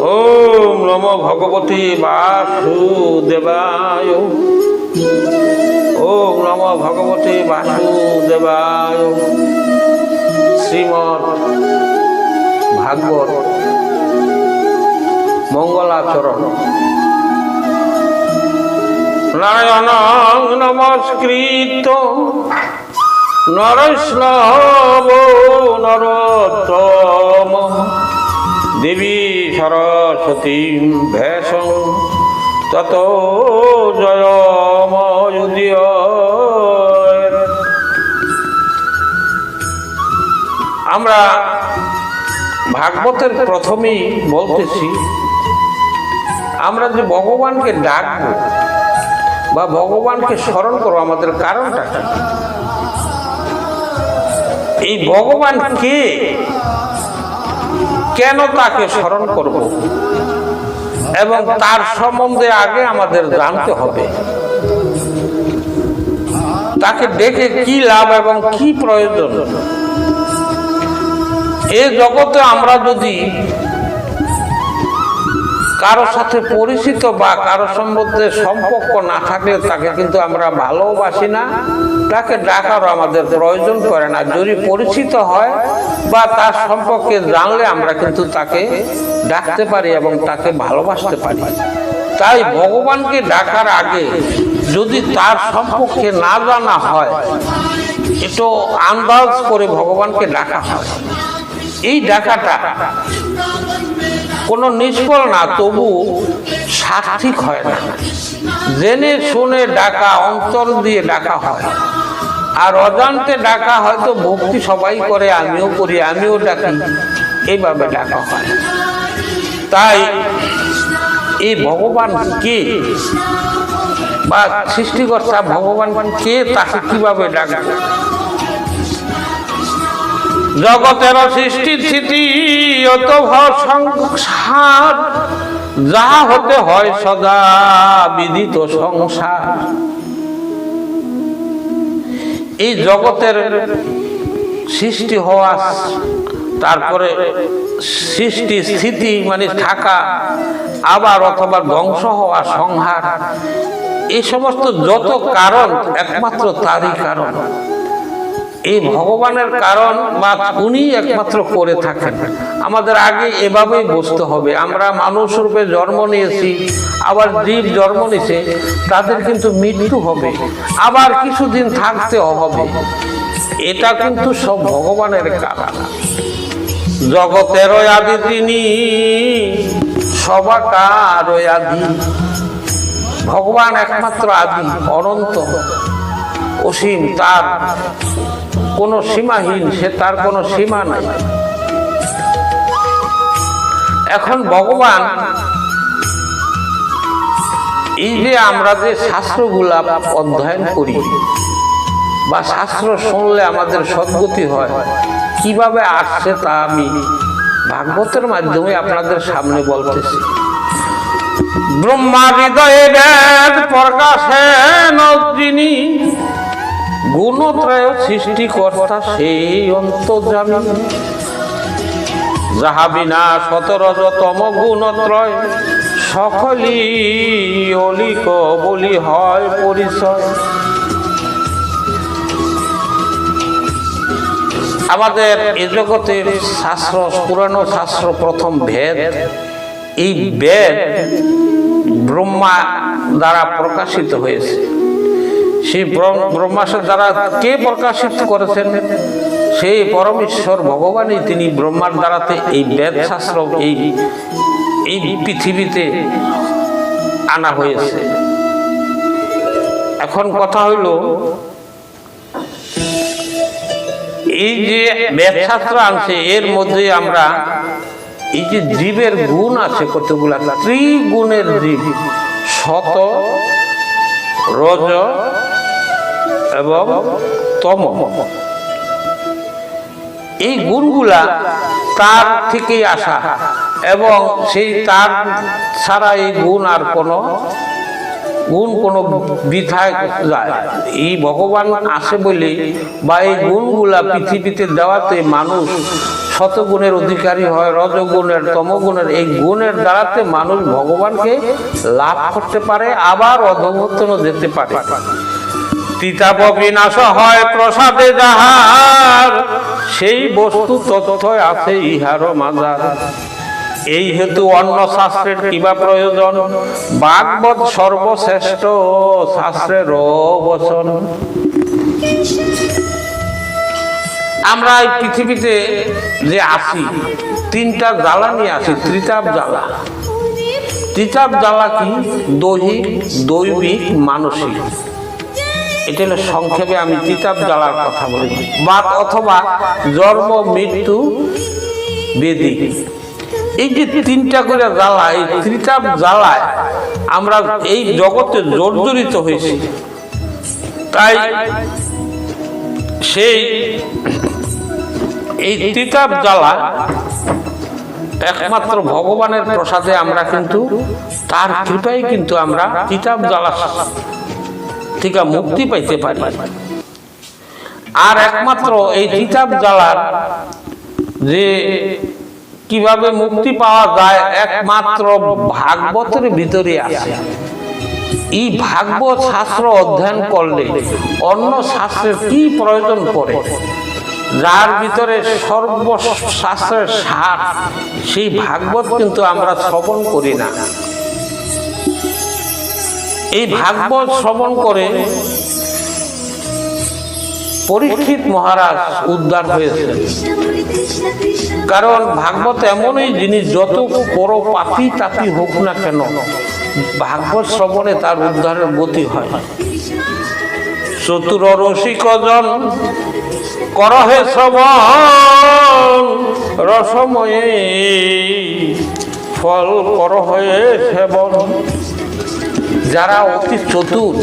ওম নম ভগবতী বাসুদেবায়। ওম নম ভগবতী বাসুদেবায়। শ্রীমৎ ভাগবত মঙ্গলাচরণ। নারায়ণ নমস্কৃত। নরস্নব নরোত্তম। দেবী সরস্বতী ভেষ তত জয়ময় আমরা ভাগবতের প্রথমেই বলতেছি, আমরা যে ভগবানকে ডাকবো বা ভগবানকে স্মরণ করব, আমাদের কারণটা এই ভগবান কে? কেন তাকে স্মরণ করব? এবং তার সম্বন্ধে আগে আমাদের জানতে হবে। তাকে ডেকে কি লাভ এবং কি প্রয়োজন? এ জগতে আমরা যদি কারোর সাথে পরিচিত বা কারোর সম্বন্ধে সম্পর্ক না থাকলে তাকে কিন্তু আমরা ভালোবাসি না। তাকে ডাকারও আমাদের প্রয়োজন করে না। যদি পরিচিত হয় বা তার সম্পর্কে জানলে আমরা কিন্তু তাকে ডাকতে পারি এবং তাকে ভালোবাসতে পারি। তাই ভগবানকে ডাকার আগে যদি তার সম্পর্কে না জানা হয়, একটু আন্দাজ করে ভগবানকে ডাকা হয়। এই ডাকাটা কোনো নিষ্ফল না, তবু সার্থিক হয় না। জেনে শুনে ডাকা, অন্তর দিয়ে ডাকা হয়। আর অজান্তে ডাকা হয়তো ভক্তি সবাই করে, আমিও করি, আমিও ডাকি এইভাবে ডাকা হয়। তাই এই ভগবান কে বা সৃষ্টিকর্তা ভগবান কে, তাকে কীভাবে ডাকা জগতের সৃষ্টি স্থিতি অত সংসার। যা হতে হয় সদা বিদিত সংসার। এই জগতের সৃষ্টি হওয়া, তারপরে সৃষ্টি স্থিতি মানে থাকা, আবার অথবা ধ্বংস হওয়া সংহার। এই সমস্ত যত কারণ, একমাত্র তারই কারণ। এই ভগবানের কারণ বা উনি একমাত্র করে থাকেন। আমাদের আগে এভাবেই বুঝতে হবে। আমরা মানুষ রূপে জন্ম নিয়েছি, আবার জীব জন্ম নিছে, তাদের কিন্তু মৃত্যু হবে, আবার কিছুদিন থাকতে হবে। এটা কিন্তু সব ভগবানের কারণ। জগতের আদি তিনি সবাকার আদি। ভগবান একমাত্র আদি, অনন্ত, অসীম, তার কোনো সীমাহীন, সে তার কোনো সীমা নাই। এখন ভগবান এই যে আমরা যে শাস্ত্রগুলা অধ্যয়ন করি, বা শাস্ত্র শুনলে আমাদের সদ্গতি হয়, কীভাবে আসছে তা আমি ভাগবতের মাধ্যমে আপনাদের সামনে বলতেছি। ব্রহ্মা হৃদয়ে বেদ প্রকাশে যিনি গুণত্রয় সৃষ্টিকর্তা সেই অন্তর্জামী যাহা বিনা সতরজতম গুণত্রয়, সকলই অলিক বলি হয় পরিচয়। আমাদের এ জগতের শাস্ত্র পুরানো শাস্ত্র প্রথম ভেদ। এই বেদ ব্রহ্মা দ্বারা প্রকাশিত হয়েছে। সেই ব্রহ্মাসের দ্বারা কে প্রকাশিত করেছেন? সেই পরমেশ্বর ভগবানই তিনি ব্রহ্মার দ্বারাতে এই বেদ শাস্ত্র এই এই পৃথিবীতে আনা হয়েছে। এখন কথা হইল, এই যে বেদ শাস্ত্র আনছে, এর মধ্যে আমরা এই যে জীবের গুণ আছে কতগুলা, ত্রিগুণের জীব, শত, রজ এবং তম। এই গুণগুলা তার থেকেই আসা এবং সেই তার ছাড়া এই গুণ আর কোনো গুণ কোনো বৃথায় যায়। এই ভগবান আসে বলে বা এই গুণগুলা পৃথিবীতে দেওয়াতে মানুষ শতগুণের অধিকারী হয়, রজগুণের, তমগুণের, এই গুণের দ্বারাতে মানুষ ভগবানকে লাভ করতে পারে, আবার অধমতনও যেতে পারে। তিতাপ বিনাশ হয় প্রসাদে যাহার। সেই বস্তু তথ্য আছে ইহারও মাজার। এই হেতু অন্য শাস্ত্রের কিবা প্রয়োজন? বাগবত সর্বশ্রেষ্ঠ শাস্ত্রের বচন। আমরা এই পৃথিবীতে যে আসি, তিনটা জ্বালা নিয়ে আসি, ত্রিতাপ জ্বালা। ত্রিতাপ জ্বালা কি? দৈহিক, দৈবিক, মানসিক। এটা হলো সংক্ষেপে আমি তিতাপ জ্বালার কথা বলি। বা অথবা জন্ম মৃত্যু বেদি। এই যে তিনটা করে জ্বালা এই ত্রিতাপ জ্বালায় আমরা এই জগতে জর্জরিত হয়েছি। তাই সেই এই তিতাপ জ্বালা একমাত্র ভগবানের প্রসাদে আমরা কিন্তু তার কৃপায় কিন্তু আমরা তিতাপ জ্বালা থেকে মুক্তি পাইতে পারি। আর একমাত্র এই তিতাপ জ্বালার যে কীভাবে মুক্তি পাওয়া যায়, একমাত্র ভাগবতের ভিতরে আছে। এই ভাগবত শাস্ত্র অধ্যয়ন করলে অন্য শাস্ত্রের কি প্রয়োজন পড়ে? যার ভিতরে সর্বশাস্ত্রের সার, সেই ভাগবত কিন্তু আমরা শ্রবণ করি না। এই ভাগবত শ্রবণ করে পরীক্ষিত মহারাজ উদ্ধার হয়েছে। কারণ ভাগবত এমনই জিনিস, যত বড় পাপি তাপি হোক না কেন, ভাগবত শ্রবণে তার উদ্ধারের গতি হয়। চতুর রসিকজন করহে শ্রবণ, রসময়ে ফল করহে সেবন। যারা অতি চতুর,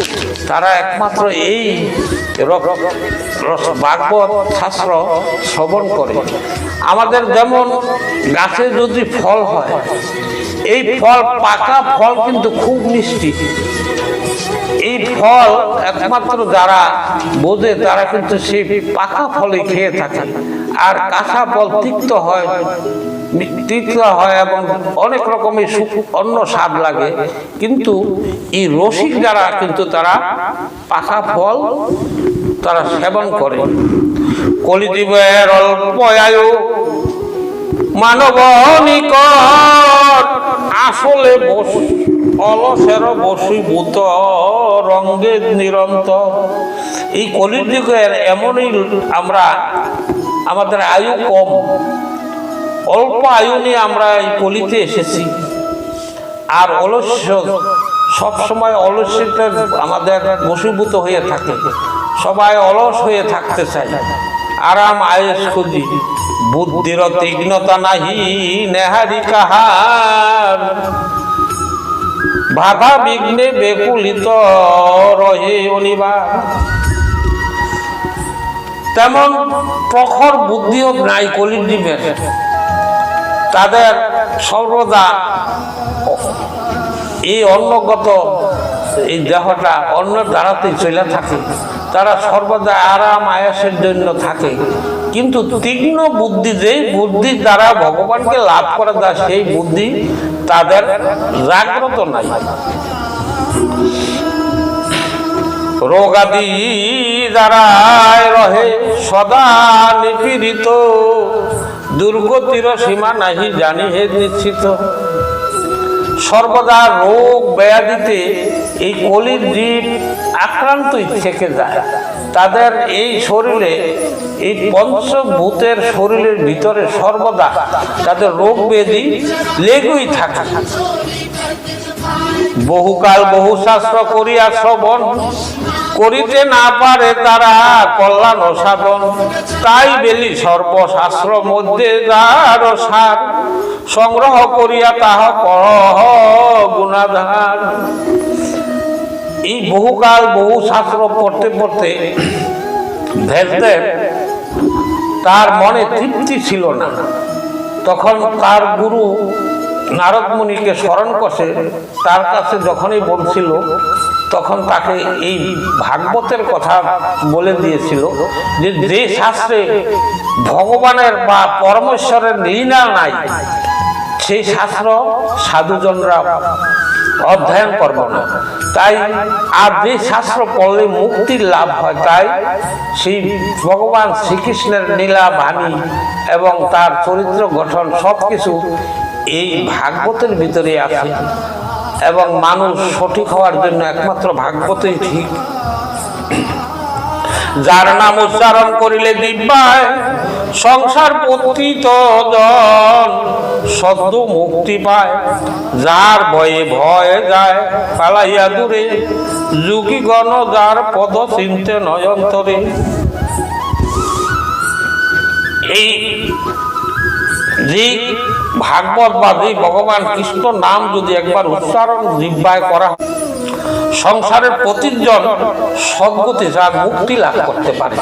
তারা একমাত্র এই ভাগবত শাস্ত্র শ্রবণ করে। আমাদের যেমন গাছে যদি ফল হয়, এই ফল, পাকা ফল কিন্তু খুব মিষ্টি। এই ফল একমাত্র যারা বোঝে, তারা কিন্তু সেই পাকা ফলে খেয়ে থাকে। আর কাঁচা ফল তিক্ত হয়। তিক্ত হয় এবং অনেক রকমের সু- অন্য স্বাদ লাগে। কিন্তু এই রসিক যারা, কিন্তু তারা পাকা ফল তারা সেবন করে। কলিজীবের অল্প আয়ু মানব নিকট আসলে বস অলসের বসীভূত রঙ্গে নিরন্তর। এই কলিযুগের এমনই আমরা আমাদের আয়ু কম। অল্প আয়ু নিয়ে আমরা এই কলিতে এসেছি। আর অলস্য সবসময় অলস্যতে আমাদের বসীভূত হয়ে থাকে। সবাই অলস হয়ে থাকতে চায়। আরাম আয়েস খুঁজি। বুদ্ধির তীক্ষ্ণতা নাহি, নেহারি কাহার। বাধা বিঘ্নে বেকুলিত রহে অনিবার তেমন প্রখর বুদ্ধিও নাই কলির জীবের তাদের সর্বদা এই অন্নগত এই দেহটা অন্য দ্বারাতেই চলে থাকে। তারা সর্বদা আরাম আয়াসের জন্য থাকে। কিন্তু তীক্ষ্ণ বুদ্ধি যেই বুদ্ধির দ্বারা ভগবানকে লাভ করা যায় সেই বুদ্ধি তাদের জাগ্রত নাই। রোগাদি দ্বারায় রহে সদা নিপীড়িত। দুর্গতির সীমা নাহি জানি হে নিশ্চিত। সর্বদা রোগ ব্যাধিতে এই কলির জীব আক্রান্তই থেকে যায়। তাদের এই শরীরে, এই পঞ্চভূতের শরীরের ভিতরে সর্বদা তাদের রোগ ব্যাধি লেগুই থাকে। বহুকাল বহু শাস্ত্র করিয়া শ্রবণ করিতে না পারে তারা কল্যাণ সাধন। তাই বেলি সর্বশাস্ত্র মধ্যে যার সার সংগ্রহ করিয়া তাহ কহ গুণাধার। এই বহুকাল বহু শাস্ত্র পড়তে পড়তে ভেদদেব তার মনে তৃপ্তি ছিল না। তখন তার গুরু নারদ মুনিকে স্মরণ করছে তার কাছে যখনই বলছিল তখন তাকে এই ভাগবতের কথা বলে দিয়েছিল যে যে শাস্ত্রে ভগবানের বা পরমেশ্বরের লীলা নাই, সেই শাস্ত্র সাধুজনরা অধ্যয়ন করব না। তাই আর যে শাস্ত্র পড়লে মুক্তির লাভ হয়, তাই সেই ভগবান শ্রীকৃষ্ণের নীলা বাণী এবং তার চরিত্র গঠন সব কিছু এই ভাগবতের ভিতরে আছে। এবং মানুষ সঠিক হওয়ার জন্য একমাত্র ভাগ্যতেই ঠিক। যার নাম উচ্চারণ করিলে দিব্যায়, সংসার পতিত জন সদ্য মুক্তি পায়। যার ভয়ে ভয়ে যায়, পালাইয়া দূরে যুগী গণ যার পদ চিনতে নয়ন্তরে। এই যে ভাগবত বা যে ভগবান কৃষ্ণ নাম যদি একবার উচ্চারণ জিব্বায় করা সংসারের প্রতিজন সদ্গতি যার মুক্তি লাভ করতে পারে।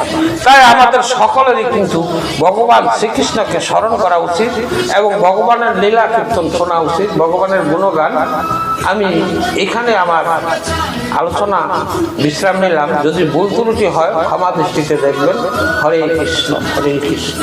তাই আমাদের সকলেরই কিন্তু ভগবান শ্রীকৃষ্ণকে স্মরণ করা উচিত এবং ভগবানের লীলা কীর্তন শোনা উচিত, ভগবানের গুণগান। আমি এখানে আমার আলোচনা বিশ্রাম নিলাম। যদি ভুল ত্রুটি হয়, ক্ষমা দৃষ্টিতে দেখবেন। হরে কৃষ্ণ হরে কৃষ্ণ।